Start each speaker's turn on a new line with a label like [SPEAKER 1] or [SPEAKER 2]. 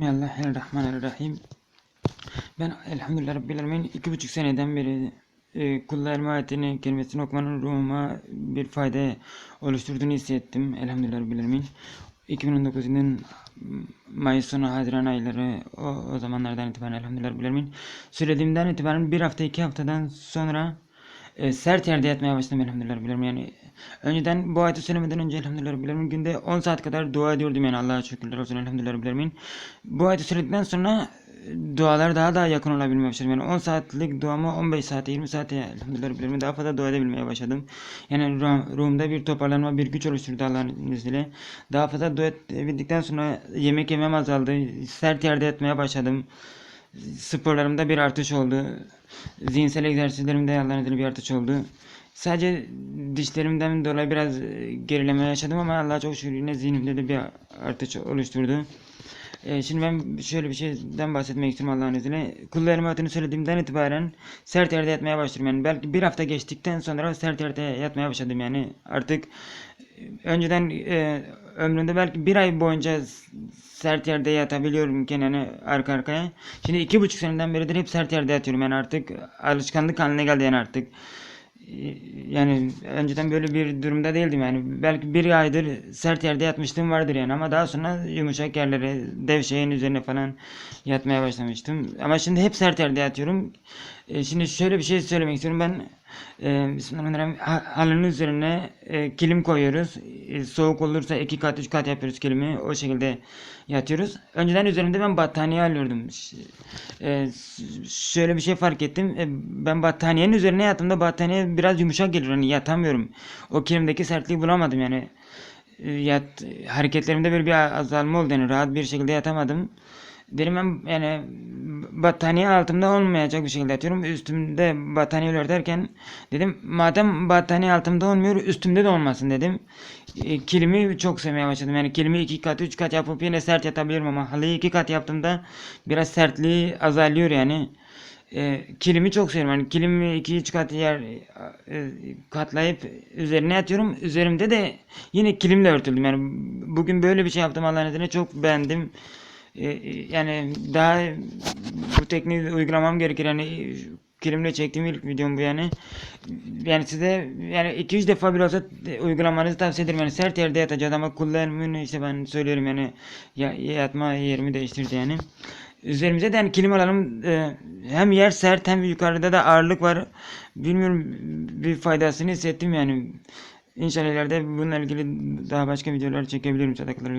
[SPEAKER 1] Bismillahirrahmanirrahim. Ben elhamdülillah Rabbil Alemin iki buçuk seneden beri e, kullar ayetini kelimesini okumanın ruhuma bir fayda oluşturduğunu hissettim. Elhamdülillah Rabbil Alemin. 2019 yılının Mayıs sonu Haziran ayları o, o zamanlardan itibaren elhamdülillah Rabbil Alemin. Söylediğimden itibaren bir hafta iki haftadan sonra e, sert yerde yatmaya başladım elhamdülillah Alemin. Yani önceden bu ayeti söylemeden önce elhamdülillah Alemin günde 10 saat kadar dua ediyordum yani Allah'a şükürler olsun elhamdülillah Alemin. Bu ayeti söyledikten sonra e, dualar daha da yakın olabilmeye başladım. Yani 10 saatlik duamı 15 saate 20 saate elhamdülillah Alemin daha fazla dua edebilmeye başladım. Yani ruh- ruhumda bir toparlanma bir güç oluşturdu Allah'ın izniyle. Daha fazla dua edebildikten sonra yemek yemem azaldı. Sert yerde yatmaya başladım sporlarımda bir artış oldu. Zihinsel egzersizlerimde Allah'ın bir artış oldu. Sadece dişlerimden dolayı biraz gerileme yaşadım ama Allah'a çok şükür yine zihnimde de bir artış oluşturdu. E, şimdi ben şöyle bir şeyden bahsetmek istiyorum Allah'ın izniyle. Kullarım adını söylediğimden itibaren sert yerde yatmaya başladım. Yani belki bir hafta geçtikten sonra sert yerde yatmaya başladım yani. Artık e, önceden e, ömrümde belki bir ay boyunca sert yerde yatabiliyorum yani arka arkaya. Şimdi iki buçuk seneden beridir hep sert yerde yatıyorum yani artık alışkanlık haline geldi yani artık. Ee, Yani önceden böyle bir durumda değildim yani. Belki bir aydır sert yerde yatmışlığım vardır yani ama daha sonra yumuşak yerlere, dev şeyin üzerine falan yatmaya başlamıştım. Ama şimdi hep sert yerde yatıyorum. Ee, Şimdi şöyle bir şey söylemek istiyorum. Ben e, Bismillahirrahmanirrahim ha- halının üzerine e, kilim koyuyoruz. E, soğuk olursa iki kat üç kat yapıyoruz kilimi. O şekilde yatıyoruz. Önceden üzerimde ben battaniye alıyordum. E, şöyle bir şey fark ettim. E, ben battaniyenin üzerine yattığımda battaniye biraz yumuşak geliyor. Hani yatamıyorum. O kilimdeki sertliği bulamadım yani. E, yat hareketlerimde böyle bir azalma oldu yani rahat bir şekilde yatamadım. Dedim ben yani battaniye altımda olmayacak bir şekilde yatıyorum. Üstümde battaniye örterken dedim madem battaniye altımda olmuyor üstümde de olmasın dedim. E, kilimi çok sevmeye başladım. Yani kilimi iki kat üç kat yapıp yine sert yatabilirim ama halıyı iki kat yaptığımda biraz sertliği azalıyor yani. E, kilimi çok seviyorum. Yani kilimi iki üç kat yer e, katlayıp üzerine yatıyorum. Üzerimde de yine kilimle örtüldüm. Yani bugün böyle bir şey yaptım Allah'ın izniyle çok beğendim. E, e, yani daha bu tekniği uygulamam gerekir. Yani e, kilimle çektiğim ilk videom bu yani. Yani size yani 2-3 defa bile olsa uygulamanızı tavsiye ederim. Yani sert yerde yatacağız ama kullanımını işte ben söylüyorum yani ya, yatma yerimi değiştirdi yani. Üzerimize de yani kilim alalım. e, hem yer sert hem yukarıda da ağırlık var. Bilmiyorum bir faydasını hissettim yani. İnşallah ileride bununla ilgili daha başka videolar çekebilirim. Sadakalar